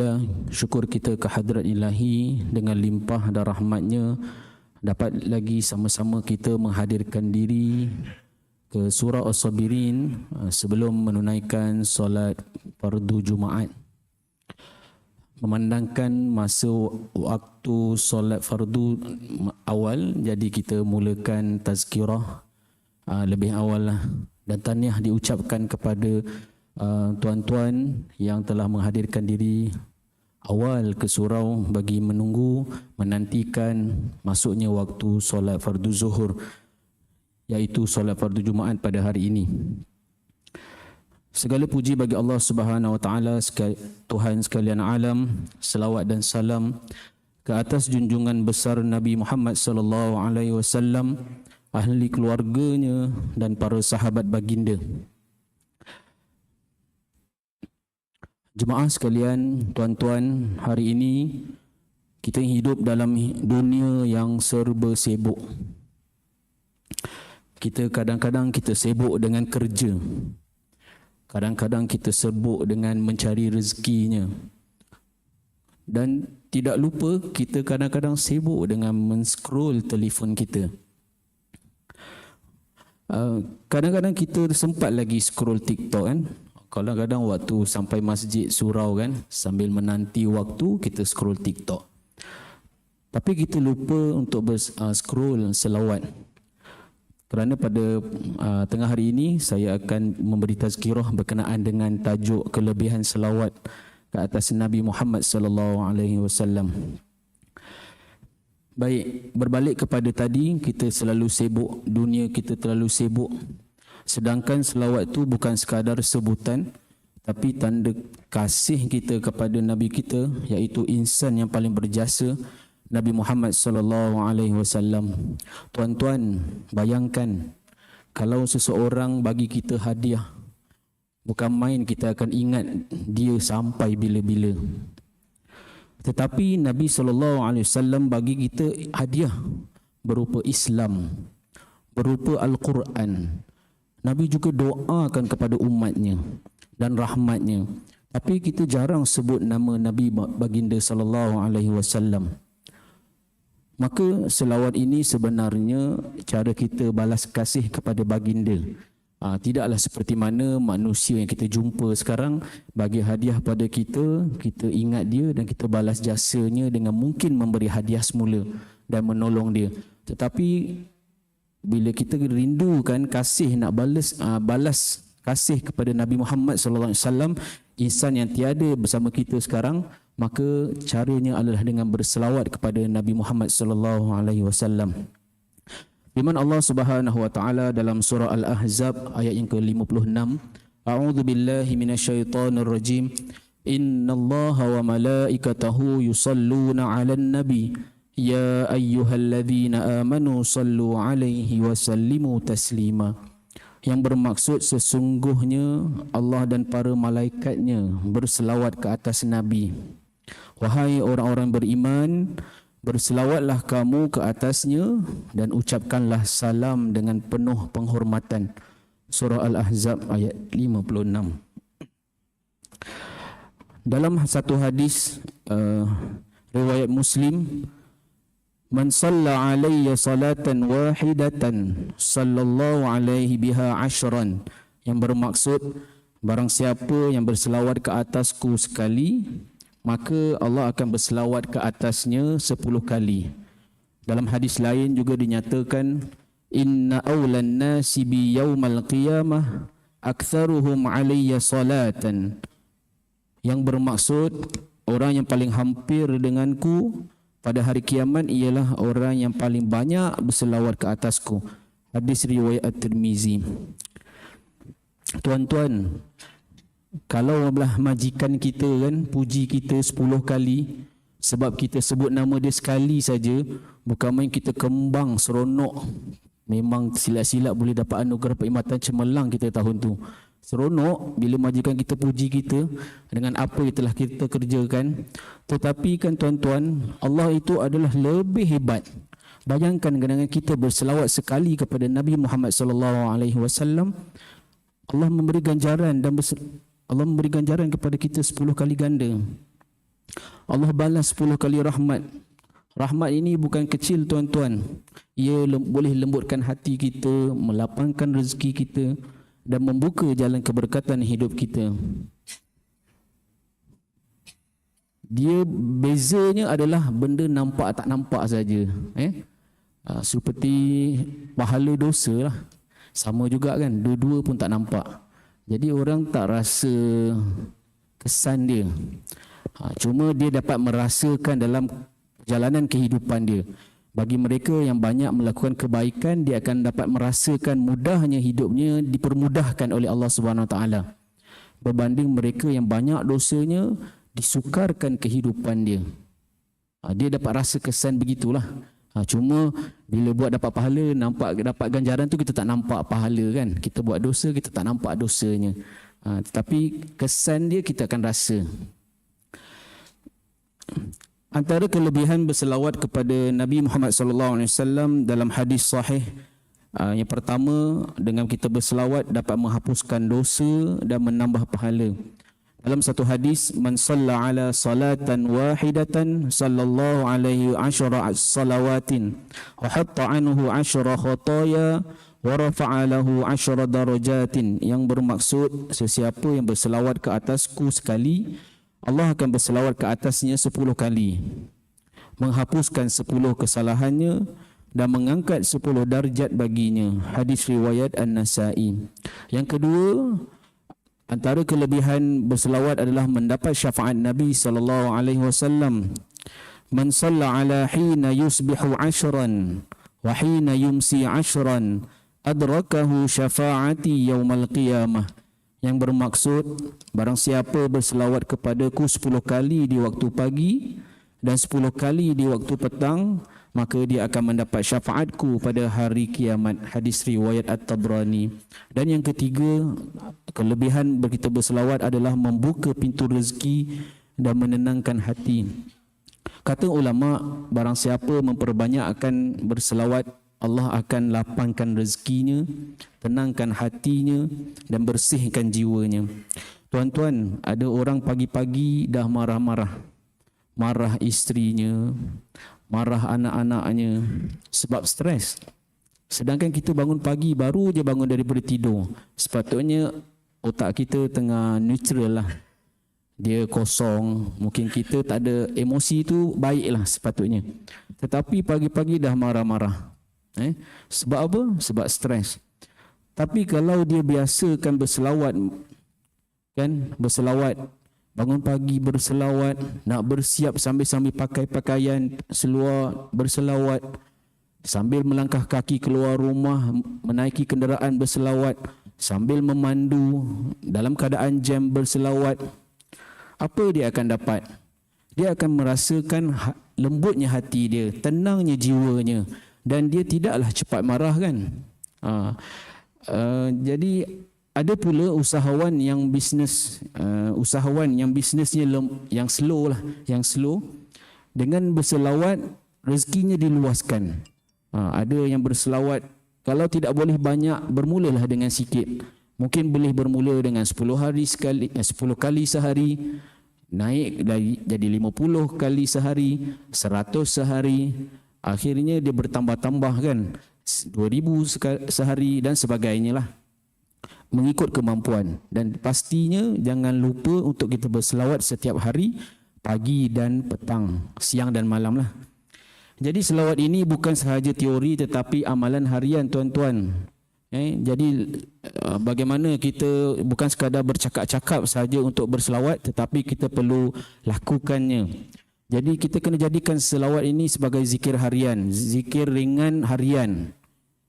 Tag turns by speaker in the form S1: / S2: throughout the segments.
S1: Alhamdulillah syukur kita ke hadrat ilahi dengan limpah dan rahmatnya dapat lagi sama-sama kita menghadirkan diri ke surah As-Sabirin uh, sebelum menunaikan solat fardu Jumaat. Memandangkan masa waktu solat fardu awal jadi kita mulakan tazkirah uh, lebih awal lah dan tahniah diucapkan kepada Uh, tuan-tuan yang telah menghadirkan diri awal ke surau bagi menunggu menantikan masuknya waktu solat fardu zuhur iaitu solat fardu Jumaat pada hari ini. Segala puji bagi Allah Subhanahu Wa Taala Tuhan sekalian alam, selawat dan salam ke atas junjungan besar Nabi Muhammad sallallahu alaihi wasallam, ahli keluarganya dan para sahabat baginda. Jemaah sekalian, tuan-tuan, hari ini kita hidup dalam dunia yang serba sibuk. Kita kadang-kadang kita sibuk dengan kerja. Kadang-kadang kita sibuk dengan mencari rezekinya. Dan tidak lupa kita kadang-kadang sibuk dengan men-scroll telefon kita. Uh, kadang-kadang kita sempat lagi scroll TikTok kan kadang-kadang waktu sampai masjid surau kan sambil menanti waktu kita scroll TikTok. Tapi kita lupa untuk uh, scroll selawat. Kerana pada uh, tengah hari ini saya akan memberi tazkirah berkenaan dengan tajuk kelebihan selawat ke atas Nabi Muhammad sallallahu alaihi wasallam. Baik, berbalik kepada tadi kita selalu sibuk, dunia kita terlalu sibuk Sedangkan selawat itu bukan sekadar sebutan tapi tanda kasih kita kepada nabi kita iaitu insan yang paling berjasa Nabi Muhammad sallallahu alaihi wasallam. Tuan-tuan, bayangkan kalau seseorang bagi kita hadiah bukan main kita akan ingat dia sampai bila-bila. Tetapi Nabi sallallahu alaihi wasallam bagi kita hadiah berupa Islam, berupa Al-Quran, Nabi juga doakan kepada umatnya dan rahmatnya. Tapi kita jarang sebut nama Nabi baginda sallallahu alaihi wasallam. Maka selawat ini sebenarnya cara kita balas kasih kepada baginda. Ha, tidaklah seperti mana manusia yang kita jumpa sekarang bagi hadiah pada kita, kita ingat dia dan kita balas jasanya dengan mungkin memberi hadiah semula dan menolong dia. Tetapi bila kita rindukan kasih nak balas uh, balas kasih kepada Nabi Muhammad sallallahu alaihi wasallam insan yang tiada bersama kita sekarang maka caranya adalah dengan berselawat kepada Nabi Muhammad sallallahu alaihi wasallam. Firman Allah Subhanahu wa taala dalam surah Al-Ahzab ayat yang ke-56 A'udzu billahi minasyaitonir rajim. Innallaha wa malaikatahu yusalluna 'alan nabi يا أيها الذين آمنوا صلوا عليه وسلموا تسليما yang bermaksud sesungguhnya Allah dan para malaikatnya berselawat ke atas Nabi. Wahai orang-orang beriman, berselawatlah kamu ke atasnya dan ucapkanlah salam dengan penuh penghormatan. Surah Al-Ahzab ayat 56. Dalam satu hadis uh, riwayat Muslim, Man salla alayya salatan wahidatan sallallahu alaihi biha ashran yang bermaksud barang siapa yang berselawat ke atasku sekali maka Allah akan berselawat ke atasnya sepuluh kali. Dalam hadis lain juga dinyatakan inna awlan nasi bi yaumal qiyamah aktharuhum alayya salatan yang bermaksud orang yang paling hampir denganku pada hari kiamat ialah orang yang paling banyak berselawat ke atasku. Hadis riwayat At-Tirmizi. Tuan-tuan, kalau belah majikan kita kan puji kita 10 kali sebab kita sebut nama dia sekali saja, bukan main kita kembang seronok. Memang silap-silap boleh dapat anugerah perkhidmatan cemerlang kita tahun tu seronok bila majikan kita puji kita dengan apa yang telah kita kerjakan. Tetapi kan tuan-tuan Allah itu adalah lebih hebat. Bayangkan dengan kita berselawat sekali kepada Nabi Muhammad sallallahu alaihi wasallam. Allah memberi ganjaran dan Allah memberi ganjaran kepada kita 10 kali ganda. Allah balas 10 kali rahmat. Rahmat ini bukan kecil tuan-tuan. Ia lem- boleh lembutkan hati kita, melapangkan rezeki kita dan membuka jalan keberkatan hidup kita. Dia bezanya adalah benda nampak tak nampak saja. Eh? Uh, seperti pahala dosa lah. Sama juga kan, dua-dua pun tak nampak. Jadi orang tak rasa kesan dia. Ha, cuma dia dapat merasakan dalam perjalanan kehidupan dia. Bagi mereka yang banyak melakukan kebaikan, dia akan dapat merasakan mudahnya hidupnya dipermudahkan oleh Allah Subhanahu Wa Taala. Berbanding mereka yang banyak dosanya, disukarkan kehidupan dia. Ha, dia dapat rasa kesan begitulah. Ha, cuma bila buat dapat pahala, nampak dapat ganjaran tu kita tak nampak pahala kan. Kita buat dosa, kita tak nampak dosanya. Ha, tetapi kesan dia kita akan rasa. Antara kelebihan berselawat kepada Nabi Muhammad sallallahu alaihi wasallam dalam hadis sahih uh, yang pertama dengan kita berselawat dapat menghapuskan dosa dan menambah pahala. Dalam satu hadis man salla ala salatan wahidatan sallallahu alaihi asyara salawatin wa hatta anhu asyara khataya wa rafa'a lahu asyara darajatin yang bermaksud sesiapa yang berselawat ke atasku sekali Allah akan berselawat ke atasnya sepuluh kali menghapuskan sepuluh kesalahannya dan mengangkat sepuluh darjat baginya. Hadis riwayat An-Nasa'i. Yang kedua antara kelebihan berselawat adalah mendapat syafaat Nabi sallallahu alaihi wasallam. Man salla ala hina yusbihu ashran wa hina yumsi ashran adrakahu syafaati yaumal qiyamah yang bermaksud barang siapa berselawat kepadaku 10 kali di waktu pagi dan 10 kali di waktu petang maka dia akan mendapat syafaatku pada hari kiamat. Hadis riwayat At-Tabrani. Dan yang ketiga kelebihan kita berselawat adalah membuka pintu rezeki dan menenangkan hati. Kata ulama barang siapa memperbanyakkan berselawat Allah akan lapangkan rezekinya, tenangkan hatinya dan bersihkan jiwanya. Tuan-tuan, ada orang pagi-pagi dah marah-marah. Marah istrinya, marah anak-anaknya sebab stres. Sedangkan kita bangun pagi baru je bangun daripada tidur. Sepatutnya otak kita tengah neutral lah. Dia kosong, mungkin kita tak ada emosi tu baiklah sepatutnya. Tetapi pagi-pagi dah marah-marah. Eh? Sebab apa? Sebab stres. Tapi kalau dia biasakan berselawat kan, berselawat bangun pagi berselawat, nak bersiap sambil-sambil pakai pakaian seluar berselawat, sambil melangkah kaki keluar rumah, menaiki kenderaan berselawat, sambil memandu dalam keadaan jam berselawat, apa dia akan dapat? Dia akan merasakan ha, lembutnya hati dia, tenangnya jiwanya, dan dia tidaklah cepat marah kan. Ha. Uh, jadi ada pula usahawan yang bisnes uh, usahawan yang bisnesnya lem, yang slow lah, yang slow dengan berselawat rezekinya diluaskan. Ha, ada yang berselawat kalau tidak boleh banyak bermulalah dengan sikit. Mungkin boleh bermula dengan 10 hari sekali, eh, 10 kali sehari, naik jadi 50 kali sehari, 100 sehari, akhirnya dia bertambah-tambah kan. 2000 sehari dan sebagainya lah. Mengikut kemampuan. Dan pastinya jangan lupa untuk kita berselawat setiap hari pagi dan petang siang dan malam lah. Jadi selawat ini bukan sahaja teori tetapi amalan harian tuan-tuan. Eh, jadi uh, bagaimana kita bukan sekadar bercakap-cakap saja untuk berselawat tetapi kita perlu lakukannya jadi kita kena jadikan selawat ini sebagai zikir harian, zikir ringan harian.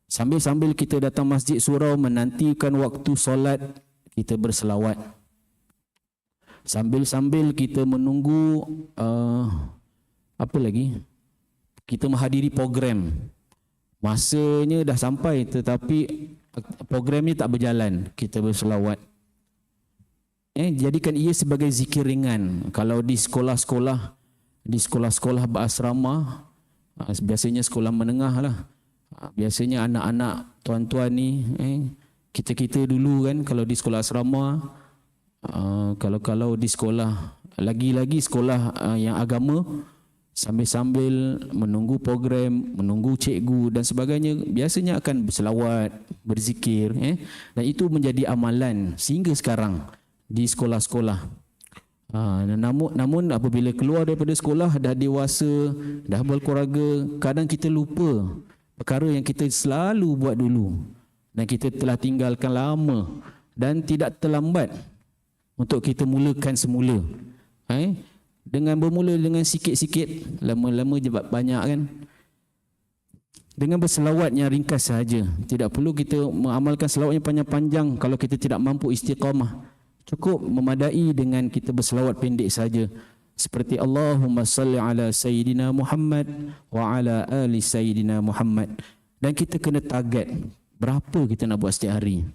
S1: Sambil-sambil kita datang masjid surau menantikan waktu solat, kita berselawat. Sambil-sambil kita menunggu uh, apa lagi? Kita menghadiri program. Masanya dah sampai tetapi program ini tak berjalan. Kita berselawat. Eh, jadikan ia sebagai zikir ringan. Kalau di sekolah-sekolah di sekolah-sekolah berasrama ah, biasanya sekolah menengah lah. Ah, biasanya anak-anak tuan-tuan ni eh, kita-kita dulu kan kalau di sekolah asrama uh, kalau-kalau di sekolah lagi-lagi sekolah yang agama sambil-sambil menunggu program, menunggu cikgu dan sebagainya biasanya akan berselawat, berzikir eh. Dan itu menjadi amalan sehingga sekarang di sekolah-sekolah Ha, namun, namun apabila keluar daripada sekolah dah dewasa, dah berkeluarga, kadang kita lupa perkara yang kita selalu buat dulu dan kita telah tinggalkan lama dan tidak terlambat untuk kita mulakan semula. Ha, dengan bermula dengan sikit-sikit, lama-lama jebat banyak kan. Dengan berselawat yang ringkas sahaja. Tidak perlu kita mengamalkan selawat yang panjang-panjang kalau kita tidak mampu istiqamah. Cukup memadai dengan kita berselawat pendek saja. Seperti Allahumma salli ala Sayyidina Muhammad wa ala ali Sayyidina Muhammad. Dan kita kena target berapa kita nak buat setiap hari.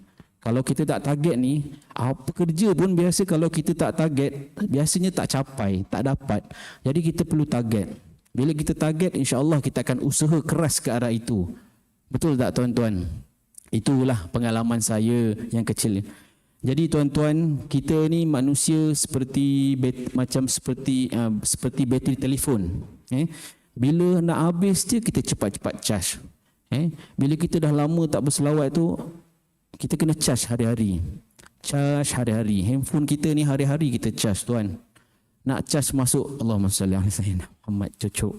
S1: Kalau kita tak target ni, apa kerja pun biasa kalau kita tak target, biasanya tak capai, tak dapat. Jadi kita perlu target. Bila kita target, insya-Allah kita akan usaha keras ke arah itu. Betul tak tuan-tuan? Itulah pengalaman saya yang kecil. Jadi tuan-tuan, kita ni manusia seperti bet, macam seperti uh, seperti bateri telefon. Eh? Bila nak habis je kita cepat-cepat charge. Eh? Bila kita dah lama tak berselawat tu, kita kena charge hari-hari. Charge hari-hari. Handphone kita ni hari-hari kita charge tuan. Nak charge masuk Allahumma salli alaihi wasallam Muhammad cucuk.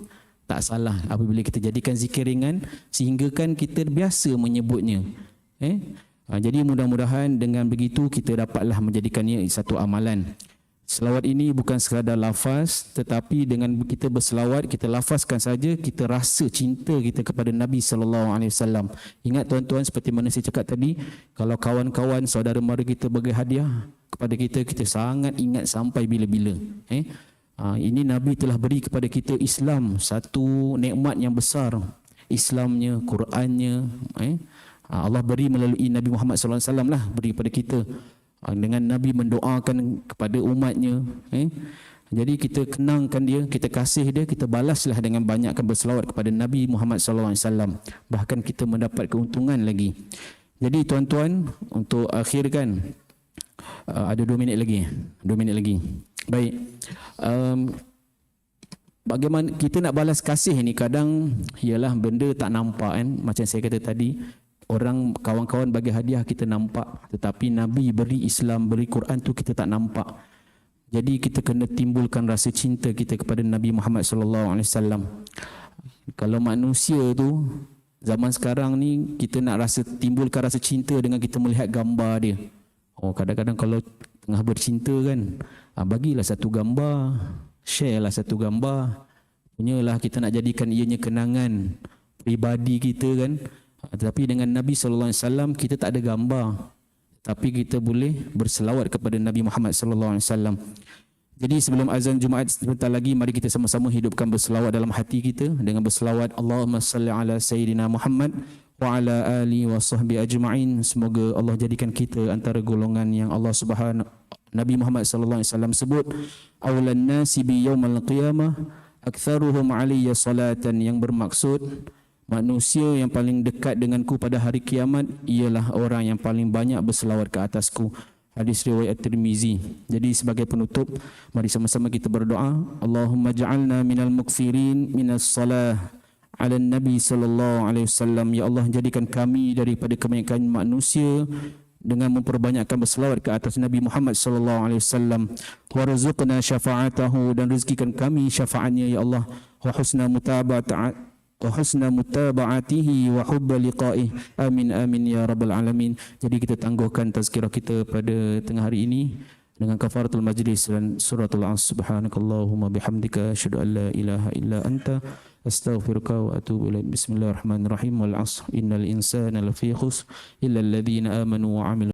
S1: Tak salah apabila kita jadikan zikir ringan sehingga kan kita biasa menyebutnya. Eh? Ha, jadi mudah-mudahan dengan begitu kita dapatlah menjadikannya satu amalan. Selawat ini bukan sekadar lafaz tetapi dengan kita berselawat kita lafazkan saja kita rasa cinta kita kepada Nabi sallallahu alaihi wasallam. Ingat tuan-tuan seperti mana saya cakap tadi kalau kawan-kawan saudara mara kita bagi hadiah kepada kita kita sangat ingat sampai bila-bila. Eh? Ha, ini Nabi telah beri kepada kita Islam satu nikmat yang besar. Islamnya, Qurannya, eh? Ha, Allah beri melalui Nabi Muhammad SAW lah beri kepada kita. Ha, dengan Nabi mendoakan kepada umatnya eh? jadi kita kenangkan dia kita kasih dia kita balaslah dengan banyakkan berselawat kepada Nabi Muhammad SAW bahkan kita mendapat keuntungan lagi. Jadi tuan-tuan untuk akhirkan uh, ada dua minit lagi dua minit lagi. Baik. Um, bagaimana kita nak balas kasih ni kadang ialah benda tak nampak kan. Macam saya kata tadi orang kawan-kawan bagi hadiah kita nampak. Tetapi nabi beri Islam beri Quran tu kita tak nampak. Jadi kita kena timbulkan rasa cinta kita kepada Nabi Muhammad sallallahu alaihi wasallam. Kalau manusia tu zaman sekarang ni kita nak rasa timbulkan rasa cinta dengan kita melihat gambar dia. Oh kadang-kadang kalau tengah bercinta kan ah, bagilah satu gambar share lah satu gambar. Punyalah kita nak jadikan ianya kenangan pribadi kita kan tetapi dengan Nabi sallallahu alaihi wasallam kita tak ada gambar. Tapi kita boleh berselawat kepada Nabi Muhammad sallallahu alaihi wasallam. Jadi sebelum azan Jumaat sebentar lagi mari kita sama-sama hidupkan berselawat dalam hati kita dengan berselawat Allahumma salli ala sayyidina Muhammad wa ala ali wa sahbi ajma'in. Semoga Allah jadikan kita antara golongan yang Allah Subhanahu Nabi Muhammad sallallahu alaihi wasallam sebut awalan nasi bi yaumil qiyamah aktsaruhum alayya salatan yang bermaksud Manusia yang paling dekat denganku pada hari kiamat ialah orang yang paling banyak berselawat ke atasku. Hadis riwayat Tirmizi. Jadi sebagai penutup, mari sama-sama kita berdoa. Allahumma ja'alna minal mukfirin minas salah ala Nabi sallallahu alaihi wasallam. Ya Allah jadikan kami daripada kebanyakan manusia dengan memperbanyakkan berselawat ke atas Nabi Muhammad sallallahu alaihi wasallam. Warzuqna syafa'atahu dan rezekikan kami syafaatnya ya Allah. Wa husna mutaba'at wa husna mutaba'atihi wa hubba liqa'ih. Amin amin ya rabbal alamin. jadi kita tangguhkan tazkirah kita pada tengah hari ini dengan kafaratul majlis dan suratul as subhanakallahumma bihamdika asyhadu an la ilaha illa anta astaghfiruka wa atubu ilaik bismillahirrahmanirrahim wal asr innal insana lafi khusr illa alladhina amanu wa amilu